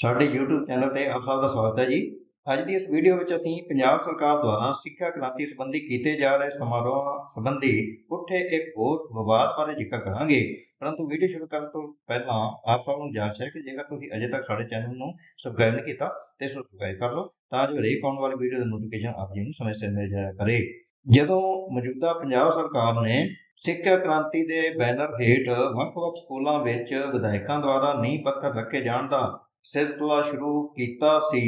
ਸਾਡੇ YouTube channel ਤੇ ਆਪ ਸਭ ਦਾ ਸਵਾਗਤ ਹੈ ਜੀ। ਅੱਜ ਦੀ ਇਸ ਵੀਡੀਓ ਵਿੱਚ ਅਸੀਂ ਪੰਜਾਬ ਸਰਕਾਰ ਦੁਆਰਾ ਸਿੱਖਿਆ ਕ੍ਰਾਂਤੀ ਸੰਬੰਧੀ ਕੀਤੇ ਜਾ ਰਹੇ ਸਮਾਰੋਹਾਂ ਸੰਬੰਧੀ ਉੱਠੇ ਇੱਕ ਹੋਰ ਵਿਵਾਦ ਬਾਰੇ ਜ਼ਿਕਰ ਕਰਾਂਗੇ। ਪਰੰਤੂ ਵੀਡੀਓ ਸ਼ੁਰੂ ਕਰਨ ਤੋਂ ਪਹਿਲਾਂ ਆਪ ਸਭ ਨੂੰ ਗੁਜ਼ਾਰਿਸ਼ ਹੈ ਕਿ ਜੇਕਰ ਤੁਸੀਂ ਅਜੇ ਤੱਕ ਸਾਡੇ ਚੈਨਲ ਨੂੰ ਸਬਸਕ੍ਰਾਈਬ ਨਹੀਂ ਕੀਤਾ ਤੇ ਸਬਸਕ੍ਰਾਈਬ ਕਰ ਲਓ ਤਾਂ ਜੋ ਹਰੇਕ ਆਉਣ ਵਾਲੀ ਵੀਡੀਓ ਦਾ ਨੋਟੀਫਿਕੇਸ਼ਨ ਆਪ ਜੀ ਨੂੰ ਸਮੇਂ ਸਿਰ ਮਿਲ ਜਾਇਆ ਕਰੇ। ਜਦੋਂ ਮੌਜੂਦਾ ਪੰਜਾਬ ਸਰਕਾਰ ਨੇ ਸਿੱਖਿਆ ਕ੍ਰਾਂਤੀ ਦੇ ਬੈਨਰ ਹੇਠ ਵੱਖ-ਵੱਖ ਸਕੂਲਾਂ ਵਿੱਚ ਵਿਧਾਇਕਾਂ ਦੁਆਰਾ ਨੀਂਹ ਪੱਥਰ ਰੱਖੇ ਜਾਣ ਦਾ ਸਿਲਸਿਲਾ ਸ਼ੁਰੂ ਕੀਤਾ ਸੀ,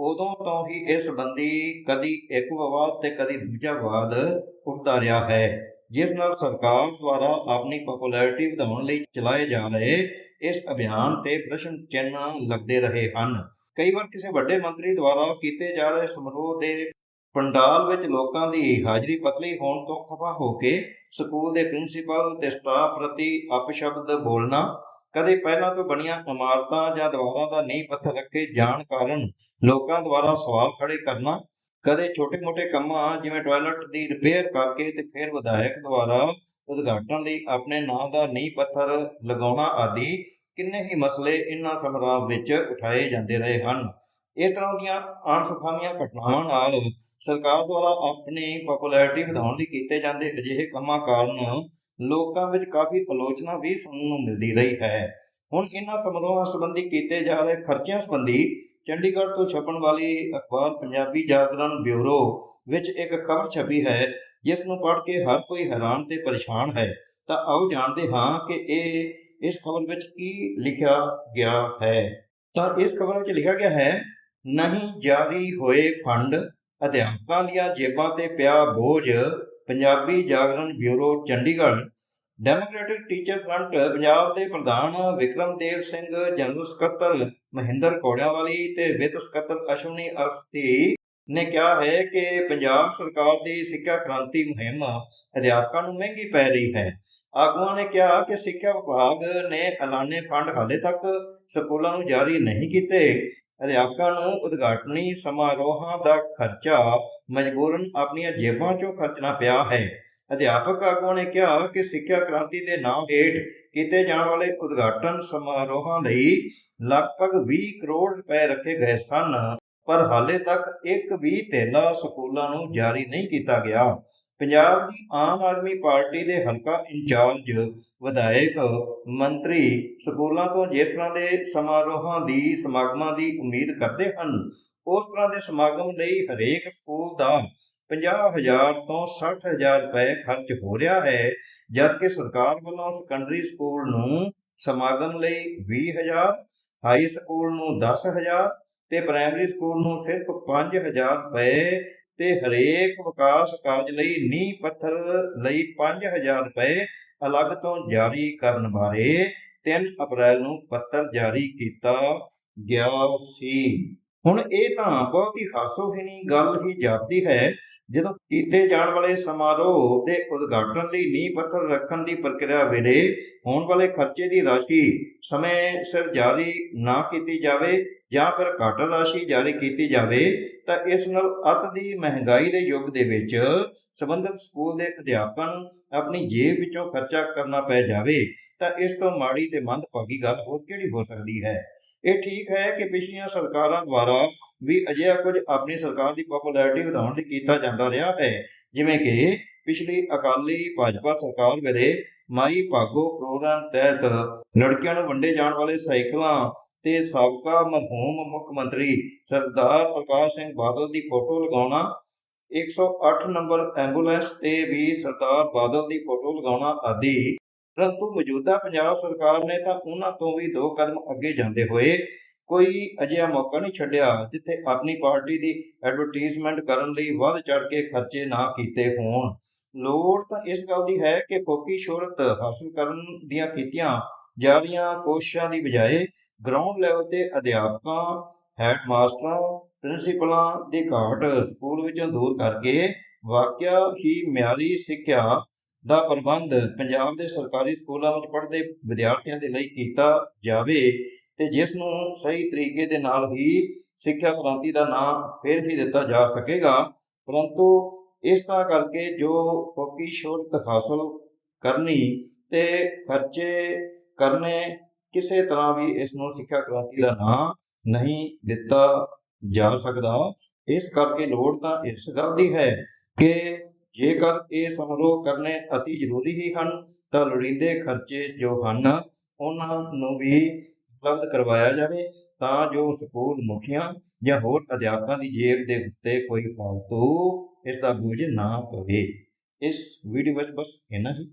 ਉਦੋਂ ਤੋਂ ਹੀ ਇਸ ਸੰਬੰਧੀ ਕਦੀ ਇੱਕ ਵਿਵਾਦ ਤੇ ਕਦੀ ਦੂਜਾ ਵਿਵਾਦ ਉੱਠਦਾ ਰਿਹਾ ਹੈ, ਜਿਸ ਨਾਲ ਸਰਕਾਰ ਦੁਆਰਾ ਆਪਣੀ ਪਪੂਲੈਰਿਟੀ ਵਧਾਉਣ ਲਈ ਚਲਾਏ ਜਾ ਰਹੇ ਇਸ ਅਭਿਆਨ ਤੇ ਪ੍ਰਸ਼ਨ ਚਿੰਨ੍ਹ ਲੱਗਦੇ ਰਹੇ ਹਨ। ਕਈ ਵਾਰ ਕਿਸੇ ਵੱਡੇ ਮੰਤਰੀ ਦੁਆਰਾ ਕੀਤੇ ਜਾ ਰਹੇ ਸਮਾਰੋਹ ਦੇ ਪੰਡਾਲ ਵਿੱਚ ਲੋਕਾਂ ਦੀ ਹਾਜ਼ਰੀ ਪਤਲੀ ਹੋਣ ਤੋਂ ਖਫਾ ਹੋ ਕੇ ਸਕੂਲ ਦੇ ਪ੍ਰਿੰਸੀਪਲ ਤੇ ਸਟਾਫ ਪ੍ਰਤੀ ਅਪਸ਼ਬਦ ਬੋਲਣਾ ਕਦੇ ਪਹਿਲਾਂ ਤੋਂ ਬਣੀਆਂ ਇਮਾਰਤਾਂ ਜਾਂ ਦੀਵਾਰਾਂ ਦਾ ਨੀਂਹ ਪੱਥਰ ਰੱਖੇ ਜਾਣ ਕਾਰਨ ਲੋਕਾਂ ਦੁਆਰਾ ਸਵਾਲ ਖੜੇ ਕਰਨਾ, ਕਦੇ ਛੋਟੇ-ਮੋਟੇ ਕੰਮਾਂ ਜਿਵੇਂ ਟਾਇਲਟ ਦੀ ਰਿਪੇਅਰ ਕਰਕੇ ਤੇ ਫਿਰ ਵਿਧਾਇਕ ਦੁਆਰਾ ਉਦਘਾਟਨ ਲਈ ਆਪਣੇ ਨਾਂ ਦਾ ਨੀਂਹ ਪੱਥਰ ਲਗਾਉਣਾ ਆਦਿ, ਕਿੰਨੇ ਹੀ ਮਸਲੇ ਇਹਨਾਂ ਸਮਾਰੋਹਾਂ ਵਿੱਚ ਉਠਾਏ ਜਾਂਦੇ ਰਹੇ ਹਨ। ਇਸ ਤਰ੍ਹਾਂ ਦੀਆਂ ਅਣਸੁਖਾਵੀਆਂ ਘਟਨਾਵਾਂ ਨਾਲ ਸਰਕਾਰ ਦੁਆਰਾ ਆਪਣੀ ਪਪੂਲੈਰਿਟੀ ਵਧਾਉਣ ਲਈ ਕੀਤੇ ਜਾਂਦੇ ਅਜਿਹੇ ਕੰਮਾਂ ਕਾਰਨ ਲੋਕਾਂ ਵਿੱਚ ਕਾਫੀ ਆਲੋਚਨਾ ਵੀ ਸੁਣਨ ਨੂੰ ਮਿਲਦੀ ਰਹੀ ਹੈ। ਹੁਣ ਇਹਨਾਂ ਸਮਾਰੋਹਾਂ ਸੰਬੰਧੀ ਕੀਤੇ ਜਾ ਰਹੇ ਖਰਚਿਆਂ ਸੰਬੰਧੀ ਚੰਡੀਗੜ੍ਹ ਤੋਂ ਛਪਣ ਵਾਲੀ ਅਖਬਾਰ ਪੰਜਾਬੀ ਜਾਗਰਣ ਬਿਊਰੋ ਵਿੱਚ ਇੱਕ ਖਬਰ ਛਪੀ ਹੈ, ਜਿਸ ਨੂੰ ਪੜ੍ਹ ਕੇ ਹਰ ਕੋਈ ਹੈਰਾਨ ਤੇ ਪਰੇਸ਼ਾਨ ਹੈ। ਤਾਂ ਆਓ ਜਾਣਦੇ ਹਾਂ ਕਿ ਇਹ, ਇਸ ਖਬਰ ਵਿੱਚ ਕੀ ਲਿਖਿਆ ਗਿਆ ਹੈ। ਤਾਂ ਇਸ ਖਬਰ ਵਿੱਚ ਲਿਖਿਆ ਗਿਆ ਹੈ, ਨਹੀਂ ਜਾਰੀ ਹੋਏ ਫੰਡ ਅਧਿਆਪਕਾਂ ਦੀਆਂ ਜੇਬਾਂ ਤੇ ਪਿਆ ਬੋਝ Punjabi Jagran bureau, Chandigarh. Democratic teacher front Punjab ਦੇ ਪ੍ਰਧਾਨ ਵਿਕਰਮਦੇਵ ਸਿੰਘ, ਜਨਰਲ ਸਕੱਤਰ ਮਹਿੰਦਰ ਕੋੜਿਆਵਾਲੀ ਤੇ ਵਿੱਤ ਸਕੱਤਰ ਅਸ਼ਵਨੀ ਅਰਫਤੀ ਨੇ ਕਿਹਾ ਹੈ ਕਿ ਪੰਜਾਬ ਸਰਕਾਰ ਦੀ ਸਿੱਖਿਆ ਕ੍ਰਾਂਤੀ ਮੁਹਿੰਮ ਅਧਿਆਪਕਾਂ ਨੂੰ ਮਹਿੰਗੀ ਪੈ ਰਹੀ ਹੈ। ਆਗੂਆਂ ਨੇ ਕਿਹਾ ਕਿ ਸਿੱਖਿਆ ਵਿਭਾਗ ਨੇ ਐਲਾਨੇ ਫੰਡ ਹਾਲੇ ਤੱਕ ਸਕੂਲਾਂ ਨੂੰ ਜਾਰੀ ਨਹੀਂ ਕੀਤੇ। ਅਧਿਆਪਕਾਂ ਨੂੰ ਉਦਘਾਟਨੀ ਸਮਾਰੋਹਾਂ ਦਾ ਖਰਚਾ ਮਜਬੂਰਨ ਆਪਣੀਆਂ ਜੇਬਾਂ 'ਚੋਂ ਖਰਚਣਾ ਪਿਆ ਹੈ। ਅਧਿਆਪਕ ਆਗੂਆਂ ਨੇ ਕਿਹਾ ਕਿ ਸਿੱਖਿਆ ਕ੍ਰਾਂਤੀ ਦੇ ਨਾਮ ਹੇਠ ਕੀਤੇ ਜਾਣ ਵਾਲੇ ਉਦਘਾਟਨ ਸਮਾਰੋਹਾਂ ਲਈ ਲਗਭਗ 20 ਕਰੋੜ ਰੁਪਏ ਰੱਖੇ ਗਏ ਸਨ, ਪਰ ਹਾਲੇ ਤੱਕ ਇੱਕ ਵੀ ਧੇਲਾ ਸਕੂਲਾਂ ਨੂੰ ਜਾਰੀ ਨਹੀਂ ਕੀਤਾ ਗਿਆ। ਪੰਜਾਬ ਦੀ ਆਮ ਆਦਮੀ ਪਾਰਟੀ ਦੇ ਹਲਕਾ ਇੰਚਾਰਜ ਵਿਧਾਇਕ ਮੰਤਰੀ ਸਕੂਲਾਂ ਤੋਂ ਜਿਸ ਤਰ੍ਹਾਂ ਦੇ ਸਮਾਰੋਹਾਂ ਦੀ, ਸਮਾਗਮਾਂ ਦੀ ਉਮੀਦ ਕਰਦੇ ਹਨ, ਉਸ ਤਰ੍ਹਾਂ ਦੇ ਸਮਾਗਮ ਲਈ ਹਰੇਕ ਸਕੂਲ ਦਾ 50000 ਤੋਂ 60000 ਰੁਪਏ ਖਰਚ ਹੋ ਰਿਹਾ ਹੈ ਜਦਕਿ ਸਰਕਾਰ ਵੱਲੋਂ ਸੈਕੰਡਰੀ ਸਕੂਲ ਨੂੰ ਸਮਾਗਮ ਲਈ 20000 ਹਾਈ ਸਕੂਲ ਨੂੰ 10000 ਤੇ ਪ੍ਰਾਇਮਰੀ ਸਕੂਲ ਨੂੰ ਸਿਰਫ 5000 ਰੁਪਏ ਤੇ ਹਰੇਕ ਵਿਕਾਸ ਕਾਰਜ ਲਈ ਨੀਂਹ ਪੱਥਰ ਲਈ 5000 ਰੁਪਏ ਅਲੱਗ ਤੋਂ ਜਾਰੀ ਕਰਨ ਬਾਰੇ 3 ਅਪ੍ਰੈਲ ਨੂੰ ਪੱਤਰ ਜਾਰੀ ਕੀਤਾ ਗਿਆ ਸੀ। ਹੁਣ ਇਹ ਤਾਂ ਬਹੁਤ ਹੀ ਹਾਸੋਹੀਣੀ ਗੱਲ ਹੀ ਜਾਪਦੀ ਹੈ, ਜਦੋਂ ਕੀਤੇ ਜਾਣ ਵਾਲੇ ਸਮਾਰੋਹ ਦੇ ਉਦਘਾਟਨ ਲਈ ਨੀਂਹ ਪੱਥਰ ਰੱਖਣ ਦੀ ਪ੍ਰਕਿਰਿਆ ਵੇਲੇ ਹੋਣ ਵਾਲੇ ਖਰਚੇ ਦੀ ਰਾਸ਼ੀ ਸਮੇਂ ਸਿਰ ਜਾਰੀ ਨਾ ਕੀਤੀ ਜਾਵੇ ਜਾਂ ਫਿਰ ਘੱਟ ਰਾਸ਼ੀ ਜਾਰੀ ਕੀਤੀ ਜਾਵੇ, ਤਾਂ ਇਸ ਨਾਲ ਅਤ ਦੀ ਮਹਿੰਗਾਈ ਦੇ ਯੁੱਗ ਦੇ ਵਿੱਚ ਸੰਬੰਧਿਤ ਸਕੂਲ ਦੇ ਅਧਿਆਪਕਾਂ ਆਪਣੀ ਜੇਬ ਵਿੱਚੋਂ ਖਰਚਾ ਕਰਨਾ ਪੈ ਜਾਵੇ, ਤਾਂ ਇਸ ਤੋਂ ਮਾੜੀ ਤੇ ਮੰਦਭਾਗੀ ਗੱਲ ਹੋਰ ਕਿਹੜੀ ਹੋ ਸਕਦੀ ਹੈ? ਇਹ ਠੀਕ ਹੈ ਕਿ ਪਿਛਲੀਆਂ ਸਰਕਾਰਾਂ ਦੁਆਰਾ ਵੀ ਅਜਿਹਾ ਕੁਝ ਆਪਣੀ ਸਰਕਾਰ ਦੀ ਪਪੂਲੈਰਿਟੀ ਵਧਾਉਣ ਲਈ ਕੀਤਾ ਜਾਂਦਾ ਰਿਹਾ ਹੈ, ਜਿਵੇਂ ਕਿ ਪਿਛਲੀ ਅਕਾਲੀ ਭਾਜਪਾ ਸਰਕਾਰ ਵੇਲੇ ਮਾਈ ਭਾਗੋ ਪ੍ਰੋਗਰਾਮ ਤਹਿਤ ਲੜਕੀਆਂ ਨੂੰ ਵੰਡੇ ਜਾਣ ਵਾਲੇ ਸਾਈਕਲਾਂ ਤੇ ਸਾਬਕਾ ਮਰਹੂਮ ਮੁੱਖ ਮੰਤਰੀ ਸਰਦਾਰ ਪ੍ਰਕਾਸ਼ ਸਿੰਘ ਬਾਦਲ ਦੀ ਫੋਟੋ ਲਗਾਉਣਾ 108 ਨੰਬਰ ਐਂਬੂਲੈਂਸ ਤੇ ਵੀ ਸਰਦਾਰ ਬਾਦਲ ਦੀ ਫੋਟੋ ਲਗਾਉਣਾ ਆਦਿ। ਪਰੰਤੂ ਮੌਜੂਦਾ ਪੰਜਾਬ ਸਰਕਾਰ ਨੇ ਤਾਂ ਉਹਨਾਂ ਤੋਂ ਵੀ ਦੋ ਕਦਮ ਅੱਗੇ ਜਾਂਦੇ ਹੋਏ ਕੋਈ ਅਜਿਹਾ ਮੌਕਾ ਨਹੀਂ ਛੱਡਿਆ, ਜਿੱਥੇ ਆਪਣੀ ਪਾਰਟੀ ਦੀ ਐਡਵਰਟਾਈਜ਼ਮੈਂਟ ਕਰਨ ਲਈ ਵੱਧ ਚੜ ਕੇ ਖਰਚੇ ਨਾ ਕੀਤੇ ਹੋਣ। ਲੋੜ ਤਾਂ ਇਸ ਗੱਲ ਦੀ ਹੈ ਕਿ ਫੋਕੀ ਸ਼ੋਹਰਤ ਹਾਸਲ ਕਰਨ ਦੀਆਂ ਕੀਤੀਆਂ ਜਾ ਰਹੀਆਂ ਕੋਸ਼ਿਸ਼ਾਂ ਦੀ ਬਜਾਏ ਗਰਾਊਂਡ ਲੈਵਲ ਤੇ ਅਧਿਆਪਕਾਂ ਹੈਡ ਮਾਸਟਰਾਂ ਪ੍ਰਿੰਸੀਪਲਾਂ ਦੀ ਘਾਟ ਸਕੂਲ ਵਿੱਚੋਂ ਦੂਰ ਕਰਕੇ ਵਾਕਿਆ ਹੀ ਮਿਆਰੀ ਸਿੱਖਿਆ ਦਾ ਪ੍ਰਬੰਧ ਪੰਜਾਬ ਦੇ ਸਰਕਾਰੀ ਸਕੂਲਾਂ ਵਿੱਚ ਪੜ੍ਹਦੇ ਵਿਦਿਆਰਥੀਆਂ ਦੇ ਲਈ ਕੀਤਾ ਜਾਵੇ ਤੇ ਜਿਸ ਨੂੰ ਸਹੀ ਤਰੀਕੇ ਦੇ ਨਾਲ ਹੀ ਸਿੱਖਿਆ ਕ੍ਰਾਂਤੀ ਦਾ ਨਾਮ ਫਿਰ ਹੀ ਦਿੱਤਾ ਜਾ ਸਕੇਗਾ। ਪਰੰਤੂ ਇਸ ਤਰ੍ਹਾਂ ਕਰਕੇ ਜੋ ਫੋਕੀ ਸ਼ੋਹਰਤ ਹਾਸਲ ਕਰਨੀ ਤੇ ਖਰਚੇ ਕਰਨੇ ਕਿਸੇ ਤਰ੍ਹਾਂ ਵੀ ਇਸ ਨੂੰ ਸਿੱਖਿਆ ਕ੍ਰਾਂਤੀ ਦਾ ਨਾਮ ਨਹੀਂ ਦਿੱਤਾ ਜਾ ਸਕਦਾ ਇਸ ਕਰਕੇ ਲੋੜ ਤਾਂ ਇਸ ਗੱਲ ਦੀ ਹੈ ਕਿ ਜੇਕਰ ਇਹ ਸਮਾਰੋਹ ਕਰਨੇ ਅਤੀ ਜ਼ਰੂਰੀ ਹੀ ਹਨ, ਤਾਂ ਲੋੜੀਂਦੇ ਖਰਚੇ ਜੋ ਹਨ, ਉਹਨਾਂ ਨੂੰ ਵੀ ਉਪਲਬਧ ਕਰਵਾਇਆ ਜਾਵੇ, ਤਾਂ ਜੋ ਸਕੂਲ ਮੁਖੀਆਂ ਜਾਂ ਹੋਰ ਅਧਿਆਪਕਾਂ ਦੀ ਜੇਬ ਦੇ ਉੱਤੇ ਕੋਈ ਫਾਲਤੂ ਇਸ ਦਾ ਬੋਝ ਨਾ ਪਵੇ। ਇਸ ਵੀਡੀਓ ਵਿੱਚ ਬਸ ਇੰਨਾ ਹੀ।